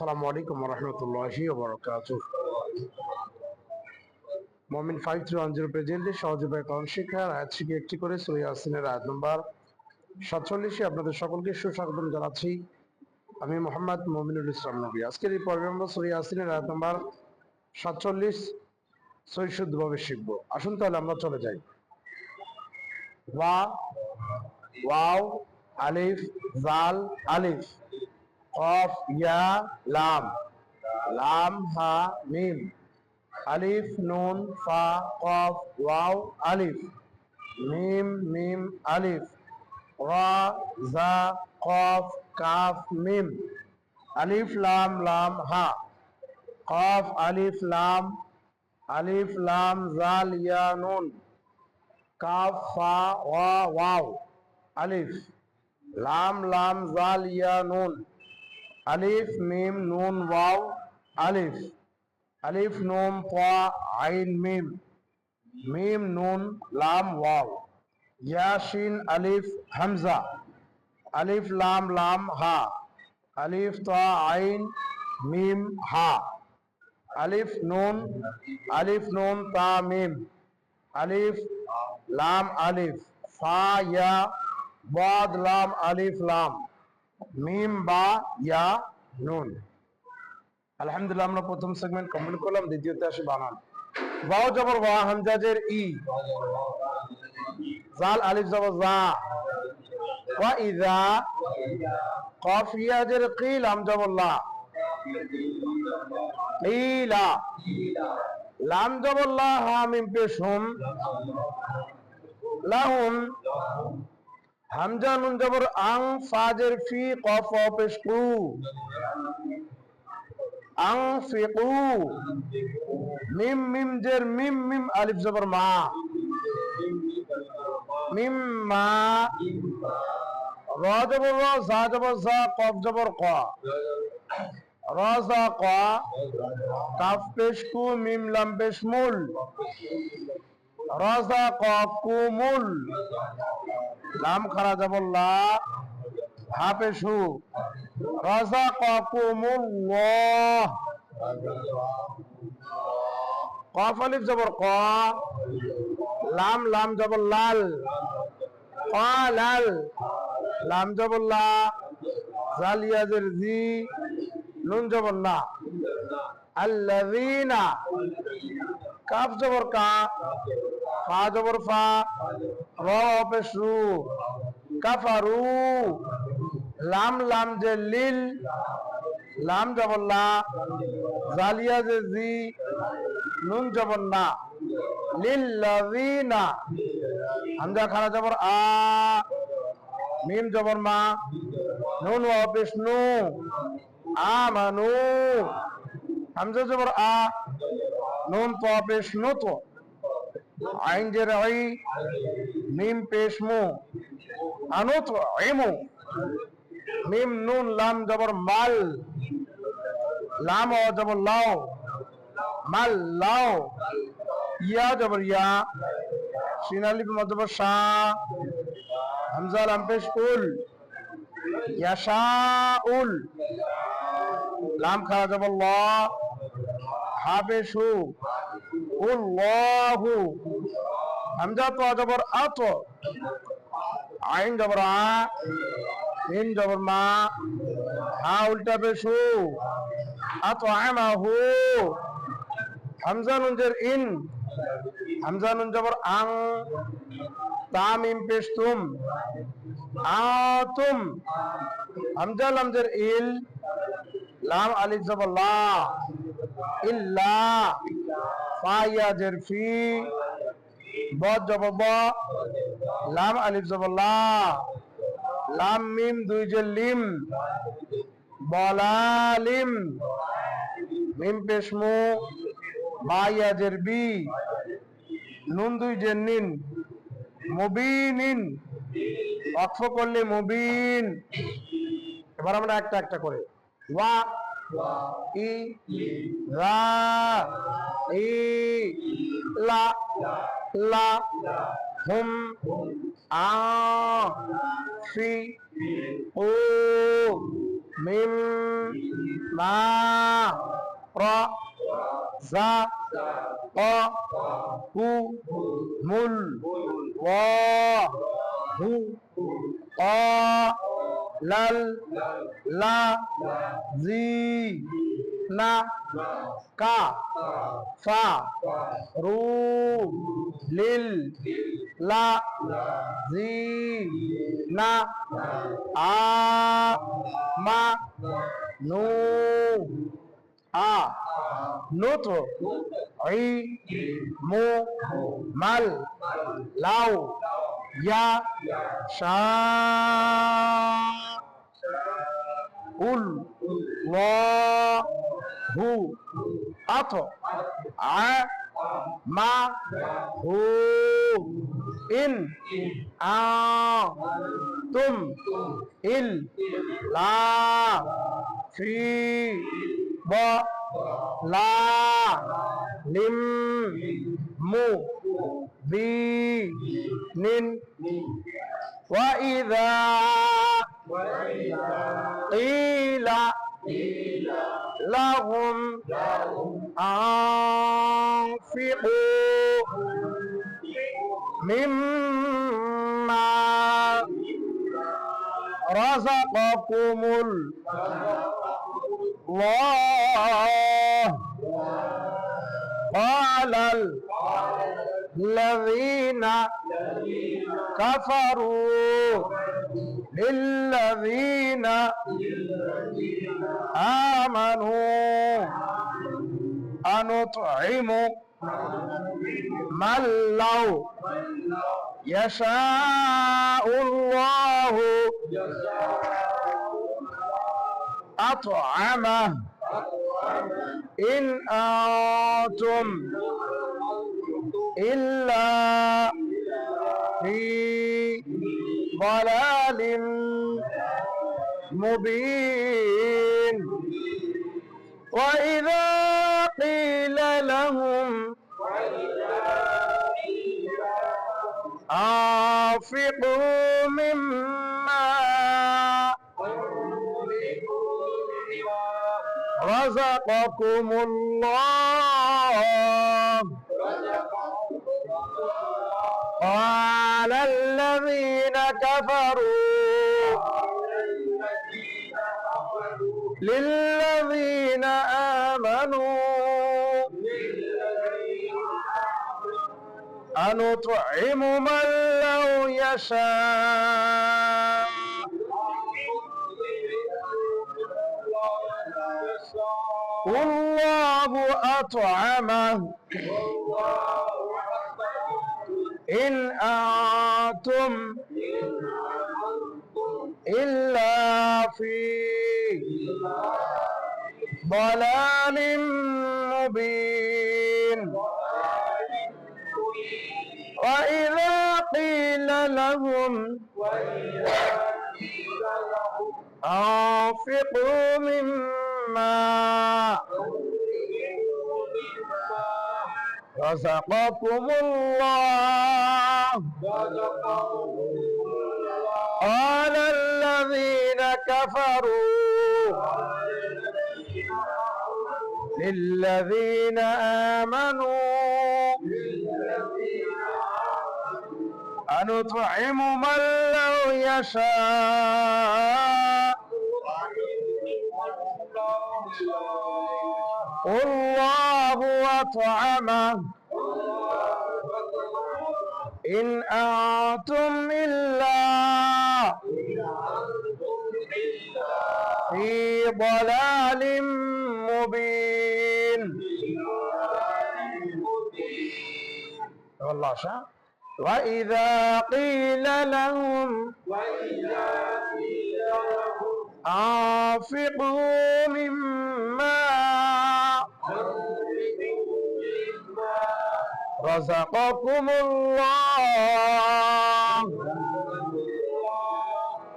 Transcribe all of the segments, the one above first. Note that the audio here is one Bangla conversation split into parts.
আসসালামু আলাইকুম রহমতুল্লাহি Momin five three one zero প্রেজেন্টে সহযোগী কম শিক্ষা আয়াত শিখে একটি করে আসিনের আয়াত নম্বর সাতচল্লিশে আপনাদের সকলকে সুস্বাগতম জানাচ্ছি। আমি মোহাম্মদ মমিনুল ইসলাম নবী। আজকের এই পর্বে আমরা আসিনের আয়াত নম্বর সাতচল্লিশ সই শুদ্ধভাবে শিখব। আসুন তাহলে আমরা চলে যাই। ওয়া, ওয়াও, আলিফ, জাল, আলিফ। কফ ইয়া, লাম। লাম, হা, মিম। আলিফ, নুন, ফা, কফ, ওয়াও, আলিফ। মিম মিম, আলিফ। রা, জা, কফ, কাফ, মিম। আলিফ, লাম লাম, হা। কফ, আলিফ, লাম। আলিফ, লাম, জাল, ইয়া, নুন। কাফ, ফা ওয়া ওয়াও, আলিফ। লাম লাম, জাল, ইয়া, নুন। আলিফ, মিম, নুন, ওয়াও, আলিফ। আলিফ নুন পা আইন, মিম। মিম, নুন, লাম, ওয়াও। ইয়াসিন, আলিফ, হামজা। আলিফ, লাম লাম, হা। আলিফ, তা, আইন, মিম, হা। আলিফ, নুন আলিফ, নুন, তা, মিম। আলিফ, লাম, আলিফ। ফা, ইয়া, বাদ, লাম, আলিফ, লাম। মিম, বা, ইয়া, নুন। আলহামদুলিল্লাহ, আমরা প্রথম সেগমেন্ট কমপ্লিট করলাম, দ্বিতীয়তে আসি বানান। ওয়াও জবর ওয়া, হামজাজের ই। জাল, আলিফ জবর জা। ওয়া ইযা, কফ, ইয়াজের কিল, আম জবর লা। কিলা। লাম জবর লা, হা, মিম, পেশ, হুম। লাহুম। হামজা নুন জবর আং ফাজের ফি কফ অ কু। আং ফিকু মিম মিম জের মিম মিম আলিফ জবর মা। মিম মা। র জবর র, জা জবর জা, কফ জবর ক। র ক। কাফ পেশ কু, মিম লাম পেশ মুল। রাজা কুমুল লাম খারা জবর লা হাফেশু রাজা কুমুল্লাহ কফ আলিফ জবর ক, লাম লাম জবর লাল। লাল লাম জবর লা জালিয়াজের জি, নুন জবর না। আল্লাযীনা, কাফ জবর কা, ফা জবর ফা। র কাফারু, লাম লাম যে লিল, লাম জবর লা, জালিয়া যে জি, নুন জবর না লিল্লাযীনা হামজা খারা জবর আ, মিম জবর মা, নুন ওয়া নু আমানু, হামজা জবর আ, নুন তো নু তো, আইন যে রাই মিম পেশ মু। আনুত ইমু মিম নুন লাম জবর মাল। লাম ও জবর লাও। মাল লাও। ইয়া জবর ইয়া। সিন আলিফ মজবর শা হামজা লাম পেশ উল। ইয়াশাউল লাম খারা জবর ল। হাবেশু উল্লাহু হামজা তো জবর আত আইন জবর আ ইন জবর মা হা উল্টা পেশু আত আমাহু হামজা নুন জের ইন হামজা নুন জবর আং তামিম পেশ তুম আতুম হামজা লাম জের ইল লাম আলিফ জবর লা ইল্লা ফাইয়া জের ফি বদ জবর ব। লাম আলিফ জবর লা। লাম মিম, দুই জের লিম। বলালিম। মিম পেশমু মাইয়া জের বি। নুন দুই জের নিন। মুবিনিন। অক্ষ করলে মুবিন। এবার আমরা একটা একটা করে। ওয়া, ই, রা, ই, লা। লা হুম আ ফি ও মিম মা র জা ক কু মুল ওয়া হু ক লাল লা জি না, কা, ফা, রু, লিল, লা, জি, না, আ, মা, নু, আ, নুত, ই, মু, মাল, লাউ, ইয়া, শা, উল ওয়া হু আথ আ মা হু ইন আ তুম ইল লা ফি ব লা লিম মু বি নিন وإذا قيل لهم أنفقوا مما رزقكم الله. قال الذين كفروا للذين آمنوا. أنطعم من لو يشاء الله. أطعمه إن أنتم إلا في ضلال مبين. وإذا قيل لهم أنفقوا مما رزقكم الله. قال الذين كفروا للذين آمنوا. أنطعم من لو يشاء. والله أطعمه. إن أنتم إلا في ضلال مبين. وإذا قيل لهم أنفقوا مما رزقكم الله. قال الذين كفروا. للذين آمنوا. أنطعم من لو يشاء. والله أطعمه. إن أنتم إلا في ضلال مبين. والله شاء. وإذا قيل لهم أنفقوا مما رزقكم الله.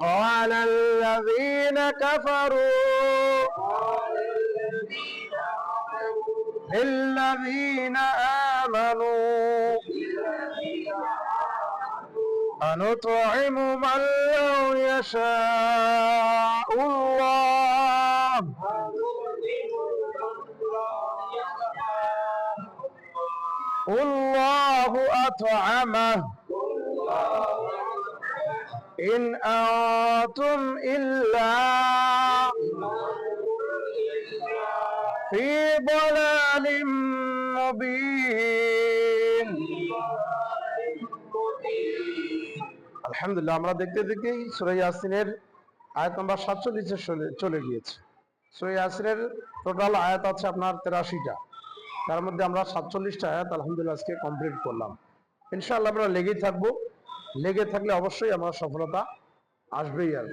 قال الذين كفروا للذين آمنوا أنطعم من لو يشاء الله. الله أطعمه. إن أنتم إلا في ضلال مبين আলহামদুলিল্লাহ আমরা দেখতে দেখতেই সুরা ইয়াসিনের আয়াত নাম্বার সাতচল্লিশে চলে গিয়েছে সুরা ইয়াসিনের টোটাল আয়াত আছে আপনার তেরাশিটা তার মধ্যে আমরা সাতচল্লিশটা আয়াত আলহামদুলিল্লাহ আজকে কমপ্লিট করলাম ইনশাআল্লাহ আমরা লেগেই থাকবো লেগে থাকলে অবশ্যই আমার সফলতা আসবেই আর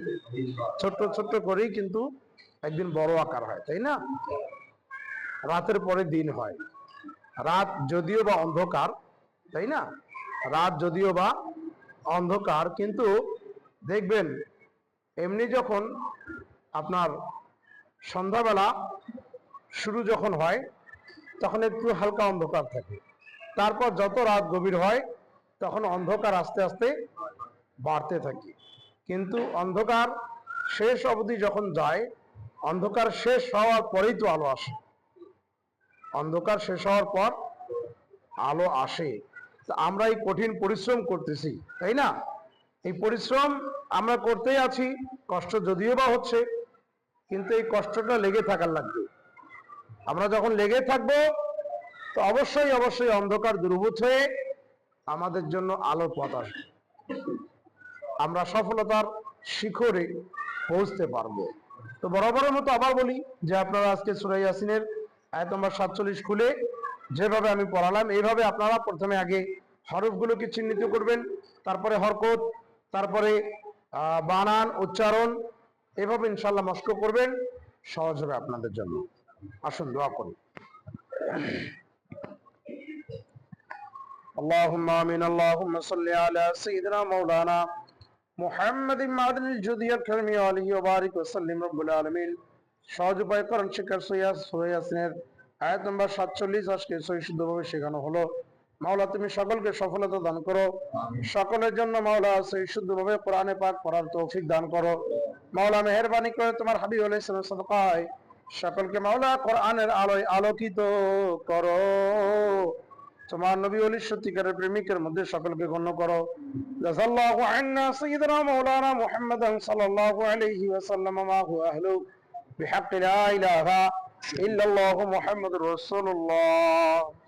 ছোট্ট ছোট্ট করেই কিন্তু একদিন বড় আকার হয়, তাই না? রাতের পরে দিন হয়। রাত যদিও বা অন্ধকার, তাই না? রাত যদিও বা অন্ধকার, কিন্তু দেখবেন, এমনি যখন আপনার সন্ধ্যাবেলা শুরু যখন হয়, তখন একটু হালকা অন্ধকার থাকে। তারপর যত রাত গভীর হয় তখন অন্ধকার আস্তে আস্তে বাড়তে থাকে। কিন্তু অন্ধকার শেষ অবধি যখন যায়, অন্ধকার শেষ হওয়ার পরেই তো আলো আসে। অন্ধকার শেষ হওয়ার পর আলো আসে। আমরা এই কঠিন পরিশ্রম করতেছি, তাই না? এই পরিশ্রম আমরা করতেই আছি, কষ্ট যদিও বা হচ্ছে, কিন্তু এই কষ্টটা লেগে থাকার লাগবে। আমরা যখন লেগে থাকব, তো অবশ্যই অবশ্যই অন্ধকার দুর্ভূত হয়ে আমাদের জন্য আলো পথ আমরা সফলতার শিখরে পৌঁছতে পারব। তো বরাবরের মতো আবার বলি যে আপনারা আজকে সুরাই ইয়াসিনের আয়াত নম্বর সাতচল্লিশ খুলে যেভাবে আমি পড়ালাম, এইভাবে আপনারা প্রথমে আগে হরফগুলোকে চিহ্নিত করবেন, তারপরে হরকত, তারপরে বানান, উচ্চারণ, এভাবে ইনশাল্লাহ মস্ক করবেন, সহজ হবে আপনাদের জন্য। আসুন, দোয়া করি اللهم آمين اللهم صل على سيدنا مولانا محمد معدن الجودي الكرم عليه وبارك وسلم رب العالمين সহজ উপায় করণ শিক্ষার সৈয়াস সৈয়াসিনের আয়াত নম্বর সাতচল্লিশ আজকে সহি শুদ্ধভাবে শেখানো হলো মাওলা তুমি সকলকে সফলতা দান করো সকলের জন্য মাওলা সহি শুদ্ধভাবে কোরআনে পাক পড়ার তৌফিক দান করো মাওলা মেহরবানি করে তোমার হাবিব আলাইহিস সালাম সদকায় সকলকে মাওলা কোরআনের আলোয় আলোকিত করো তোমার নবী অলি সত্যিকারের প্রেমিকের মধ্যে সকলকে গণ্য করো জাযাল্লাহু আন্না সাইয়্যিদানা মাওলানা মুহাম্মাদান সাল্লাল্লাহু আলাইহি ওয়াসাল্লাম মা হুয়া আহলু বিহাক্কি লা ইলাহা ইল্লাল্লাহু মুহাম্মাদুর রাসূলুল্লাহ